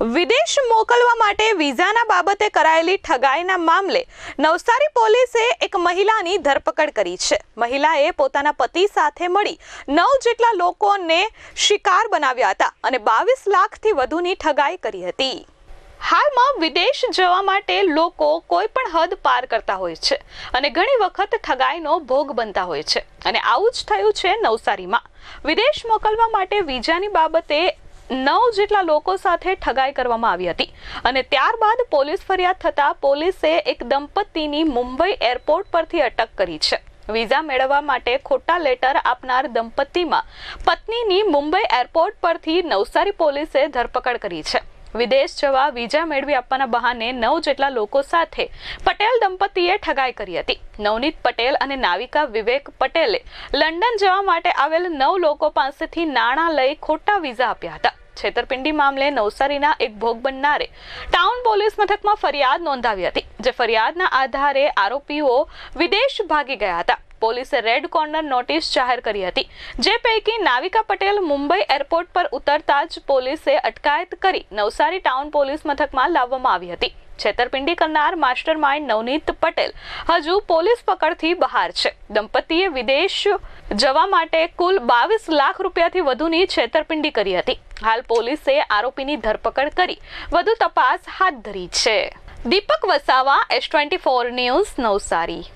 વિદેશ મોકલવા માટે વિઝાના બાબતે કરાયેલી ઠગાઈના મામલે નવસારી પોલીસે એક મહિલાની ધરપકડ કરી છે. મહિલાએ પોતાના પતિ સાથે મળી નવ જેટલા લોકોને શિકાર બનાવ્યા હતા અને બાવીસ લાખથી વધુની ઠગાઈ કરી હતી. હાલમાં વિદેશ જવા માટે લોકો કોઈ પણ હદ પાર કરતા હોય છે અને ઘણી વખત ઠગાઈનો ભોગ બનતા હોય છે. અને આવું જ થયું છે નવસારીમાં. વિદેશ મોકલવા માટે વિઝાની બાબતે નવ જેટલા લોકો સાથે ઠગાઈ કરવામાં આવી હતી. અને ત્યારબાદ પોલીસ ફરિયાદ થતાં પોલીસે એક દંપતીની મુંબઈ એરપોર્ટ પરથી અટક કરી છે. વિઝા મેળવવા માટે ખોટા લેટર આપનાર દંપતીમાં પત્નીની મુંબઈ એરપોર્ટ પરથી નવસારી પોલીસે ધરપકડ કરી છે. વિદેશ જવા વિઝા મેળવી આપવાના બહાને નવ જેટલા લોકો સાથે પટેલ દંપતીએ ઠગાઈ કરી હતી. નવનીત પટેલ અને નાવિકા વિવેક પટેલે લંડન જવા માટે આવેલ નવ લોકો પાસેથી નાણાં લઈ ખોટા વિઝા આપ્યા હતા. છેતરપિંડી મામલે નવસારીના એક ભોગ બનનારે ટાઉન પોલીસ મથકમાં ફરિયાદ નોંધાવી હતી, જે ફરિયાદના આધારે આરોપીઓ વિદેશ ભાગી ગયા હતા. પોલીસે રેડ કોર્નર નોટિસ જાહેર કરી હતી, જે પૈકી નાવિકા પટેલ મુંબઈ એરપોર્ટ પર ઉતરતા જ પોલીસે અટકાયત કરી નવસારી ટાઉન પોલીસ મથકમાં લાવવામાં આવી હતી. છેતરપિંડી કરનાર માસ્ટર માઇન્ડ નવનીત પટેલ હજુ પોલીસ પકડથી બહાર છે. દંપતીએ વિદેશ જવા માટે કુલ બાવીસ લાખ રૂપિયાથી વધુની છેતરપિંડી કરી હતી. હાલ પોલીસે આરોપીની ધરપકડ કરી. વધુ તપાસ હાથ ધરી છે. Deepak Vasava S twenty four news Navsari.